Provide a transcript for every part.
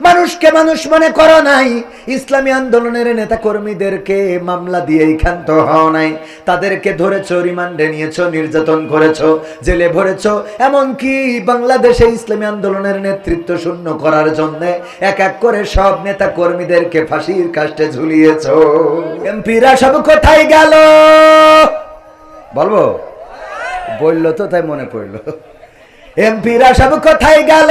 মানুষকে মানুষ মনে করো নাই। ইসলামী আন্দোলনের নেতা কর্মীদেরকে মামলা দিয়ে ক্ষান্ত হও নাই। তাদেরকে ধরেছ, রিমান্ডে নিয়েছ, নির্যাতন করেছ, জেলে ভরেছ। এমনকি বাংলাদেশে ইসলামী আন্দোলনের নেতৃত্ব শূন্য করার জন্য এক এক করে সব নেতা কর্মীদেরকে ফাঁসির কাষ্টে ঝুলিয়েছ। এমপিরা সব কোথায় গেল? বলব? বলল তো তাই মনে পড়ল। এমপিরা সব কোথায় গেল?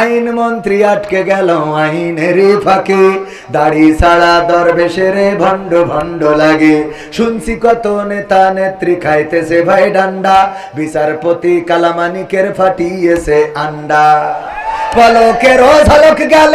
আইন মন্ত্রী আটকে গেল আইনের ফাঁকে। দাড়ি ছাড়া দরবেশের ভণ্ড ভণ্ড লাগে। শুনছি কত নেতা নেত্রী খাইতেছে ভাই ডান্ডা। বিচারপতি কালামানিকের ফাটিয়েছে আন্ডা। পলকের ঝলক গেল।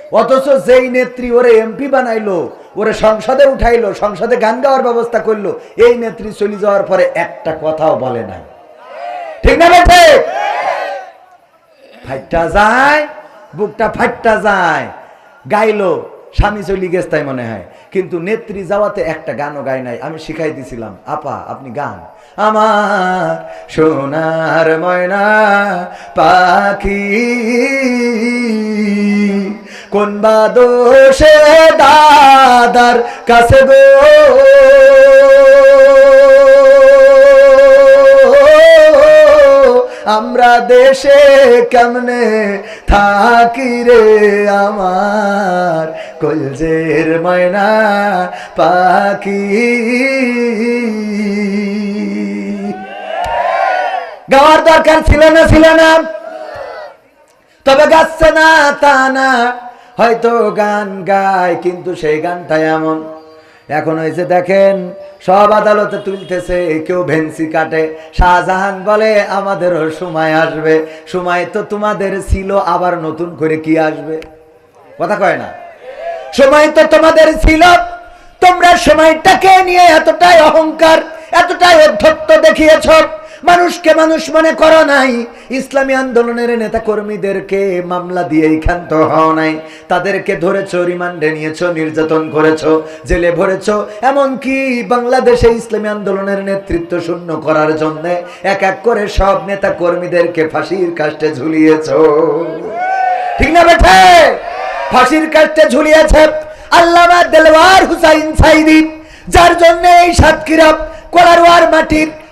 অথচ যেই নেত্রী ওরে এমপি বানাইলো, ওরে সংসদে উঠাইলো, সংসদে গান গাওয়ার ব্যবস্থা করল, এই নেত্রী চলে যাওয়ার পরে একটা কথাও বলে নাই। ঠিক না বেঠে যায়, বুকটা ফাইটটা যায়, গাইলো, স্বামী চলি গেছে তাই মনে হয়। কিন্তু নেত্রী যাওয়াতে একটা গানও গায় নাই, আমি শিখাই দিছিলাম, আপা, আপনি গান। আমার সোনার ময়না পাখি কোন বা দোষে দাদার কাছে গো? আমরা দেশে কেমনে থাকি রে আমার? কলজের ময়না পাখি। গাওয়ার দরকার ছিল না ছিল না। তবে গাচ্ছে না তা না। হয়তো গান গায়, কিন্তু সেই গানটা এমন। এখন হয়েছে দেখেন, সব আদালতে তুলতেছে, কেউ ভেন্সি কাটে। শাহজাহান বলে, আমাদেরও সময় আসবে। সময় তো তোমাদের ছিল, আবার নতুন করে কি আসবে? কথা কয় না। সময় তো তোমাদের ছিল, তোমরা সময়টাকে নিয়ে এতটাই অহংকার, এতটাই অধ্যত্ত দেখিয়েছ। মানুষকে মানুষ মনে করো নাই। ইসলামী আন্দোলনের নেতা কর্মীদেরকে মামলা দিয়েই ক্ষান্ত হও নাই। তাদেরকে ধরেছ, রিমান্ডে নিয়েছ, নির্যাতন করেছ, জেলে ভরেছ। এমনকি বাংলাদেশে ইসলামী আন্দোলনের নেতৃত্ব শূন্য করার জন্য এক এক করে সব নেতা কর্মীদেরকে ফাঁসির কাষ্টে ঝুলিয়েছ। ঠিক না বেঠে? ফাঁসির কাষ্টে ঝুলিয়েছে আল্লামা দেলওয়ার হুসাইন সাইদি, যার জন্য এই সাতক্ষীরা কোলারওয়ার মাটির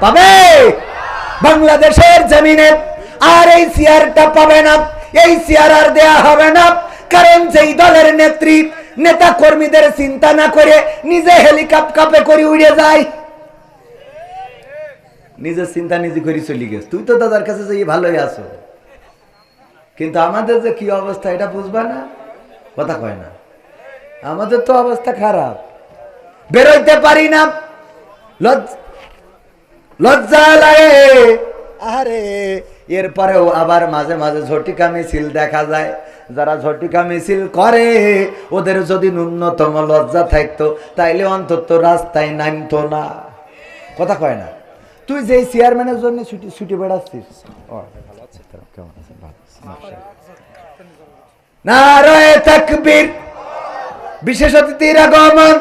পাবে? বাংলাদেশের জমিনে আর এই সিয়ারটা পাবে না। এই সিয়ার আর দেয়া হবে না। কারণ যেই দলের নেত্রী, নেতা কর্মীদের চিন্তা না করে নিজে হেলিকপ্টারে করে উড়ে যায়। নিজের চিন্তা নিজে করে চলে গেছ। তুই তো দাদার কাছে যে ভালোই আছো। কিন্তু আমাদের যে কি অবস্থা, এটা বুঝবা না? কথা কয় না। আমাদের তো অবস্থা খারাপ। বেরোইতে পারি না। লজ্জ- লজ্জা লাগে। আরে। এরপরেও আবার মাঝে মাঝে ঝটিকা মিছিল দেখা যায়। যারা ঝটিকা মিছিল করে ওদের যদি ন্যূনতম লজ্জা থাকতো তাইলে অন্তত রাস্তায় নামতো না। কথা কয় না। তুই যে চেয়ারম্যানের জন্য ছুটি ছুটি বেড়াচ্ছিস। তাকবীর। বিশেষ অতিথির আগমন।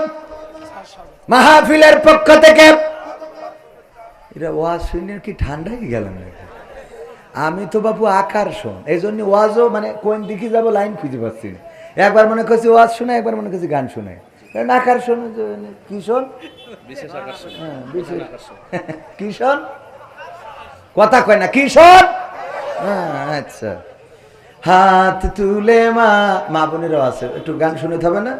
মাহফিলের পক্ষ থেকে এটা ওয়াজ শুনে কি ঠান্ডাই গেলাম নাকি? আমি তো বাবু আকর্ষণ এই জন্য ওয়াজও মানে কোন দিকে যাব লাইন খুঁজে পাচ্ছি না। একবার মনে করছি ওয়াজ শুনে একবার মনে করছি গান শুনে কারণ আকর্ষণ যে কি শোন হ্যাঁ, বিশেষ- কি শোন কথা কয় না কি শোন হ্যাঁ, আচ্ছা। হাত তুলে মা মা বোনেরও আছে একটু গান শুনতে হবে না?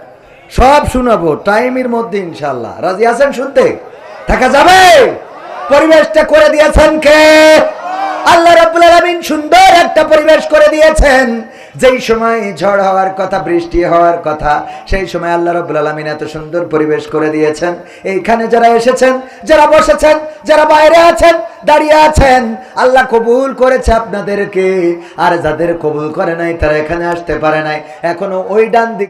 সব শোনাবো টাইমের মধ্যে ইনশাল্লাহ রাজি আছেন শুনতে? থাকা যাবে? পরিবেশটা করে দিয়েছেন কে? আল্লাহ রাব্বুল আলামিন সুন্দর একটা পরিবেশ করে দিয়েছেন। যেই সময় ঝড় হওয়ার কথা, বৃষ্টি হওয়ার কথা, সেই সময় আল্লাহ রাব্বুল আলামিন এত সুন্দর পরিবেশ করে দিয়েছেন। এইখানে যারা এসেছেন, যারা বসেছেন, যারা বাইরে আছেন, দাঁড়িয়ে আছেন, আল্লাহ কবুল করেছে আপনাদেরকে। আর যাদের কবুল করে নাই, তারা এখানে আসতে পারে নাই। এখনও ওই ডান দিক